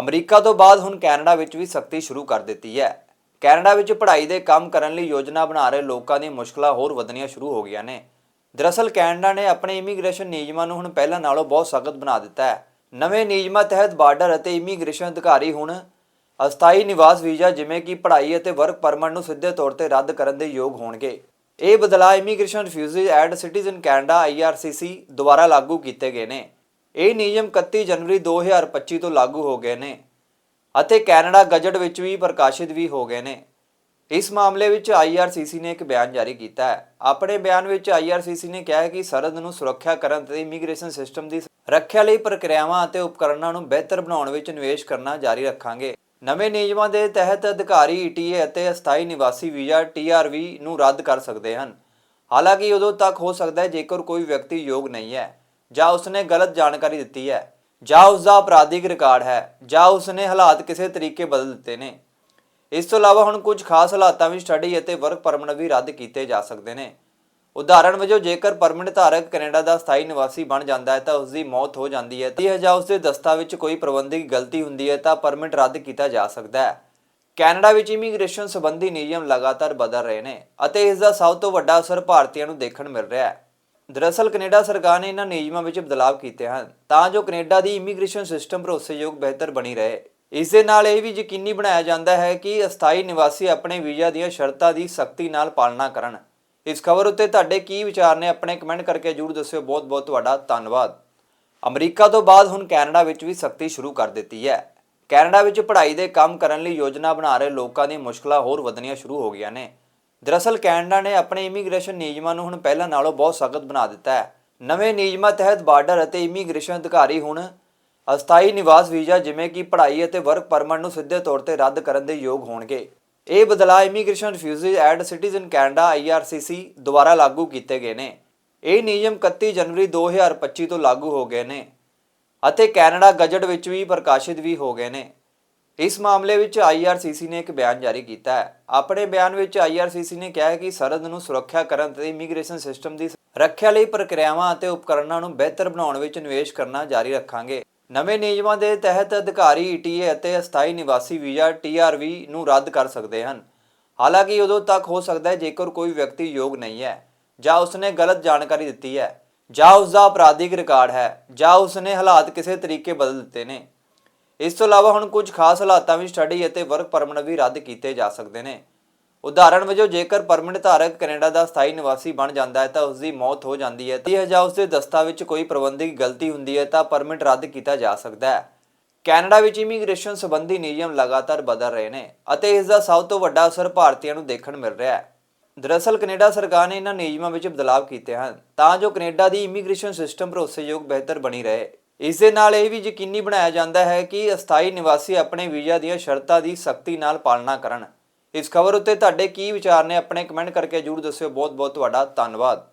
America ਤੋਂ ਬਾਅਦ ਹੁਣ ਕੈਨੇਡਾ ਵਿੱਚ ਵੀ ਸਖਤੀ ਸ਼ੁਰੂ ਕਰ ਦਿੱਤੀ ਹੈ। ਕੈਨੇਡਾ ਵਿੱਚ ਪੜ੍ਹਾਈ ਦੇ ਕੰਮ ਕਰਨ ਲਈ ਯੋਜਨਾ ਬਣਾ ਰਹੇ ਲੋਕਾਂ ਦੀਆਂ ਮੁਸ਼ਕਲਾਂ ਹੋਰ ਵਧਣੀਆਂ ਸ਼ੁਰੂ ਹੋ ਗਈਆਂ ਨੇ। ਦਰਅਸਲ, ਕੈਨੇਡਾ ਨੇ ਆਪਣੇ ਇਮੀਗ੍ਰੇਸ਼ਨ ਨਿਯਮਾਂ ਨੂੰ ਹੁਣ ਪਹਿਲਾਂ ਨਾਲੋਂ ਬਹੁਤ ਸਖਤ ਬਣਾ ਦਿੱਤਾ ਹੈ। ਨਵੇਂ ਨਿਯਮਾਂ ਤਹਿਤ ਬਾਰਡਰ ਅਤੇ ਇਮੀਗ੍ਰੇਸ਼ਨ ਅਧਿਕਾਰੀ ਹੁਣ ਅਸਥਾਈ ਨਿਵਾਸ ਵੀਜ਼ਾ, ਜਿਵੇਂ ਕਿ ਪੜ੍ਹਾਈ ਅਤੇ ਵਰਕ ਪਰਮਿਟ ਨੂੰ ਸਿੱਧੇ ਤੌਰ ਤੇ ਰੱਦ ਕਰਨ ਦੇ ਯੋਗ ਹੋਣਗੇ। ਇਹ ਬਦਲਾਅ immigration refugees and citizen Canada IRCC ਦੁਆਰਾ ਲਾਗੂ ਕੀਤੇ ਗਏ ਨੇ। ਇਹ ਨਿਯਮ 31 ਜਨਵਰੀ 2025 ਤੋਂ ਲਾਗੂ ਹੋ ਗਏ ਨੇ ਅਤੇ ਕੈਨੇਡਾ ਗਜਟ ਵਿੱਚ ਵੀ ਪ੍ਰਕਾਸ਼ਿਤ ਵੀ ਹੋ ਗਏ ਨੇ। ਇਸ ਮਾਮਲੇ ਵਿੱਚ IRCC ਨੇ ਇੱਕ ਬਿਆਨ ਜਾਰੀ ਕੀਤਾ ਹੈ। ਆਪਣੇ ਬਿਆਨ ਵਿੱਚ IRCC ਨੇ ਕਿਹਾ ਹੈ ਕਿ ਸਰਹੱਦ ਨੂੰ ਸੁਰੱਖਿਆ ਕਰਨ ਅਤੇ ਇਮੀਗ੍ਰੇਸ਼ਨ ਸਿਸਟਮ ਦੀ ਰੱਖਿਆ ਲਈ ਪ੍ਰਕਿਰਿਆਵਾਂ ਅਤੇ ਉਪਕਰਣਾਂ ਨੂੰ ਬਿਹਤਰ ਬਣਾਉਣ ਵਿੱਚ ਨਿਵੇਸ਼ ਕਰਨਾ ਜਾਰੀ ਰੱਖਾਂਗੇ। ਨਵੇਂ ਨਿਯਮਾਂ ਦੇ ਤਹਿਤ ਅਧਿਕਾਰੀ ETA ਅਤੇ ਅਸਥਾਈ ਨਿਵਾਸੀ ਵੀਜ਼ਾ TRV ਨੂੰ ਰੱਦ ਕਰ ਸਕਦੇ ਹਨ। ਹਾਲਾਂਕਿ ਉਦੋਂ ਤੱਕ ਹੋ ਸਕਦਾ ਹੈ ਜੇਕਰ ਕੋਈ ਵਿਅਕਤੀ ਯੋਗ ਨਹੀਂ ਹੈ। ਜਾਂ ਉਸਨੇ ਗਲਤ ਜਾਣਕਾਰੀ ਦਿੱਤੀ ਹੈ, ਜਾਂ ਉਸਦਾ ਅਪਰਾਧਿਕ ਰਿਕਾਰਡ ਹੈ, ਜਾਂ ਉਸਨੇ ਹਾਲਾਤ ਕਿਸੇ ਤਰੀਕੇ ਬਦਲ ਦਿੱਤੇ ਨੇ। ਇਸ ਤੋਂ ਇਲਾਵਾ ਹੁਣ ਕੁਝ ਖਾਸ ਹਾਲਾਤਾਂ ਵਿੱਚ ਸਟੱਡੀ ਅਤੇ ਵਰਕ ਪਰਮਿਟ ਵੀ ਰੱਦ ਕੀਤੇ ਜਾ ਸਕਦੇ ਨੇ। ਉਦਾਹਰਣ ਵਜੋਂ, ਜੇਕਰ ਪਰਮਿਟ ਧਾਰਕ ਕੈਨੇਡਾ ਦਾ ਸਥਾਈ ਨਿਵਾਸੀ ਬਣ ਜਾਂਦਾ ਹੈ, ਤਾਂ ਉਸ ਦੀ ਮੌਤ ਹੋ ਜਾਂਦੀ ਹੈ। ਤੇ ਜਾਂ ਉਸ ਦੇ ਦਸਤਾਵੇਜ਼ ਵਿੱਚ ਕੋਈ ਪ੍ਰਬੰਧਕੀ ਗਲਤੀ ਹੁੰਦੀ ਹੈ, ਤਾਂ ਪਰਮਿਟ ਰੱਦ ਕੀਤਾ ਜਾ ਸਕਦਾ ਹੈ। ਕੈਨੇਡਾ ਵਿੱਚ ਇਮੀਗ੍ਰੇਸ਼ਨ ਸੰਬੰਧੀ ਨਿਯਮ ਲਗਾਤਾਰ ਬਦਲ ਰਹੇ ਨੇ ਅਤੇ ਇਸ ਦਾ ਸਭ ਤੋਂ ਵੱਡਾ ਅਸਰ ਭਾਰਤੀਆਂ ਨੂੰ ਦੇਖਣ ਮਿਲ ਰਿਹਾ ਹੈ। ਦਰਅਸਲ ਕੈਨੇਡਾ ਸਰਕਾਰ ਨੇ ਇਹਨਾਂ ਨਿਯਮਾਂ ਵਿੱਚ ਬਦਲਾਅ ਕੀਤੇ ਹਨ, ਤਾਂ ਜੋ ਕੈਨੇਡਾ ਦੀ ਇਮੀਗ੍ਰੇਸ਼ਨ ਸਿਸਟਮ ਭਰੋਸੇਯੋਗ ਬਿਹਤਰ ਬਣੀ ਰਹੇ। ਇਸ ਦੇ ਨਾਲ ਇਹ ਵੀ ਯਕੀਨੀ ਬਣਾਇਆ ਜਾਂਦਾ ਹੈ ਕਿ ਅਸਥਾਈ ਨਿਵਾਸੀ ਆਪਣੇ ਵੀਜ਼ਾ ਦੀਆਂ ਸ਼ਰਤਾਂ ਦੀ ਸਖਤੀ ਨਾਲ ਪਾਲਣਾ ਕਰਨ। ਇਸ ਖਬਰ ਉੱਤੇ ਤੁਹਾਡੇ ਕੀ ਵਿਚਾਰ ਨੇ ਆਪਣੇ ਕਮੈਂਟ ਕਰਕੇ ਜਰੂਰ ਦੱਸਿਓ। ਬਹੁਤ ਬਹੁਤ ਤੁਹਾਡਾ ਧੰਨਵਾਦ। ਅਮਰੀਕਾ ਤੋਂ ਬਾਅਦ ਹੁਣ ਕੈਨੇਡਾ ਵਿੱਚ ਵੀ ਸਖਤੀ ਸ਼ੁਰੂ ਕਰ ਦਿੱਤੀ ਹੈ। ਕੈਨੇਡਾ ਵਿੱਚ ਪੜ੍ਹਾਈ ਦੇ ਕੰਮ ਕਰਨ ਲਈ ਯੋਜਨਾ ਬਣਾ ਰਹੇ ਲੋਕਾਂ ਦੀਆਂ ਮੁਸ਼ਕਲਾਂ ਹੋਰ ਵਧਣੀਆਂ ਸ਼ੁਰੂ ਹੋ ਗਈਆਂ ਨੇ। ਦਰਅਸਲ ਕੈਨੇਡਾ ਨੇ ਆਪਣੇ ਇਮੀਗ੍ਰੇਸ਼ਨ ਨਿਯਮਾਂ ਨੂੰ ਹੁਣ ਪਹਿਲਾਂ ਨਾਲੋਂ ਬਹੁਤ ਸਖਤ ਬਣਾ ਦਿੱਤਾ ਹੈ। ਨਵੇਂ ਨਿਯਮਾਂ ਤਹਿਤ ਬਾਰਡਰ ਅਤੇ ਇਮੀਗ੍ਰੇਸ਼ਨ ਅਧਿਕਾਰੀ ਹੁਣ ਅਸਥਾਈ ਨਿਵਾਸ ਵੀਜ਼ਾ ਜਿਵੇਂ ਕਿ ਪੜ੍ਹਾਈ ਅਤੇ ਵਰਕ ਪਰਮਿਟ ਨੂੰ ਸਿੱਧੇ ਤੌਰ ਤੇ ਰੱਦ ਕਰਨ ਦੇ ਯੋਗ ਹੋਣਗੇ। ਇਹ ਬਦਲਾਅ immigration refugees and citizen Canada IRCC ਦੁਆਰਾ ਲਾਗੂ ਕੀਤੇ ਗਏ ਨੇ। ਇਹ ਨਿਯਮ 31 ਜਨਵਰੀ 2025 ਤੋਂ ਲਾਗੂ ਹੋ ਗਏ ਨੇ ਅਤੇ ਕੈਨੇਡਾ ਗਜਟ ਵਿੱਚ ਵੀ ਪ੍ਰਕਾਸ਼ਿਤ ਵੀ ਹੋ ਗਏ ਨੇ। ਇਸ ਮਾਮਲੇ ਵਿੱਚ IRCC ਨੇ ਇੱਕ ਬਿਆਨ ਜਾਰੀ ਕੀਤਾ ਹੈ। ਆਪਣੇ ਬਿਆਨ ਵਿੱਚ IRCC ਨੇ ਕਿਹਾ ਹੈ ਕਿ ਸਰਹੱਦ ਨੂੰ ਸੁਰੱਖਿਆ ਕਰਨ ਅਤੇ ਇਮੀਗ੍ਰੇਸ਼ਨ ਸਿਸਟਮ ਦੀ ਰੱਖਿਆ ਲਈ ਪ੍ਰਕਿਰਿਆਵਾਂ ਅਤੇ ਉਪਕਰਣਾਂ ਨੂੰ ਬਿਹਤਰ ਬਣਾਉਣ ਵਿੱਚ ਨਿਵੇਸ਼ ਕਰਨਾ ਜਾਰੀ ਰੱਖਾਂਗੇ। ਨਵੇਂ ਨਿਯਮਾਂ ਦੇ ਤਹਿਤ ਅਧਿਕਾਰੀ ETA ਅਤੇ ਅਸਥਾਈ ਨਿਵਾਸੀ ਵੀਜ਼ਾ TRV ਨੂੰ ਰੱਦ ਕਰ ਸਕਦੇ ਹਨ। ਹਾਲਾਂਕਿ ਉਦੋਂ ਤੱਕ ਹੋ ਸਕਦਾ ਹੈ ਜੇਕਰ ਕੋਈ ਵਿਅਕਤੀ ਯੋਗ ਨਹੀਂ ਹੈ, ਜਾਂ ਉਸਨੇ ਗਲਤ ਜਾਣਕਾਰੀ ਦਿੱਤੀ ਹੈ, ਜਾਂ ਉਸ ਦਾ ਅਪਰਾਧਿਕ ਰਿਕਾਰਡ ਹੈ, ਜਾਂ ਉਸਨੇ ਹਾਲਾਤ ਕਿਸੇ ਤਰੀਕੇ ਬਦਲ ਦਿੱਤੇ ਨੇ। ਇਸ ਤੋਂ ਇਲਾਵਾ ਹੁਣ ਕੁਝ ਖਾਸ ਹਾਲਾਤਾਂ ਵਿੱਚ ਸਟੱਡੀ ਅਤੇ ਵਰਕ ਪਰਮਿਟ ਵੀ ਰੱਦ ਕੀਤੇ ਜਾ ਸਕਦੇ ਨੇ। ਉਦਾਹਰਣ ਵਜੋਂ, ਜੇਕਰ ਪਰਮਿਟ ਧਾਰਕ ਕੈਨੇਡਾ ਦਾ ਸਥਾਈ ਨਿਵਾਸੀ ਬਣ ਜਾਂਦਾ ਹੈ, ਤਾਂ ਉਸ ਦੀ ਮੌਤ ਹੋ ਜਾਂਦੀ ਹੈ। ਤੇ ਜਾਂ ਉਸ ਦੇ ਦਸਤਾ ਵਿੱਚ ਕੋਈ ਪ੍ਰਬੰਧਕੀ ਗਲਤੀ ਹੁੰਦੀ ਹੈ, ਤਾਂ ਪਰਮਿਟ ਰੱਦ ਕੀਤਾ ਜਾ ਸਕਦਾ ਹੈ। ਕੈਨੇਡਾ ਵਿੱਚ ਇਮੀਗ੍ਰੇਸ਼ਨ ਸੰਬੰਧੀ ਨਿਯਮ ਲਗਾਤਾਰ ਬਦਲ ਰਹੇ ਨੇ ਅਤੇ ਇਸ ਦਾ ਸਭ ਤੋਂ ਵੱਡਾ ਅਸਰ ਭਾਰਤੀਆਂ ਨੂੰ ਦੇਖਣ ਮਿਲ ਰਿਹਾ ਹੈ। ਦਰਅਸਲ, ਕੈਨੇਡਾ ਸਰਕਾਰ ਨੇ ਇਹਨਾਂ ਨਿਯਮਾਂ ਵਿੱਚ ਬਦਲਾਅ ਕੀਤੇ ਹਨ, ਤਾਂ ਜੋ ਕੈਨੇਡਾ ਦੀ ਇਮੀਗ੍ਰੇਸ਼ਨ ਸਿਸਟਮ ਭਰੋਸੇਯੋਗ ਬਿਹਤਰ ਬਣੀ ਰਹੇ। ਇਸ ਦੇ ਨਾਲ ਇਹ ਵੀ ਯਕੀਨੀ ਬਣਾਇਆ ਜਾਂਦਾ ਹੈ ਕਿ ਅਸਥਾਈ ਨਿਵਾਸੀ ਆਪਣੇ ਵੀਜ਼ਾ ਦੀਆਂ ਸ਼ਰਤਾਂ ਦੀ ਸਖਤੀ ਨਾਲ ਪਾਲਣਾ ਕਰਨ। ਇਸ ਖਬਰ ਉੱਤੇ ਤੁਹਾਡੇ ਕੀ ਵਿਚਾਰ ਨੇ, ਆਪਣੇ ਕਮੈਂਟ ਕਰਕੇ ਜਰੂਰ ਦੱਸਿਓ। ਬਹੁਤ ਬਹੁਤ ਤੁਹਾਡਾ ਧੰਨਵਾਦ।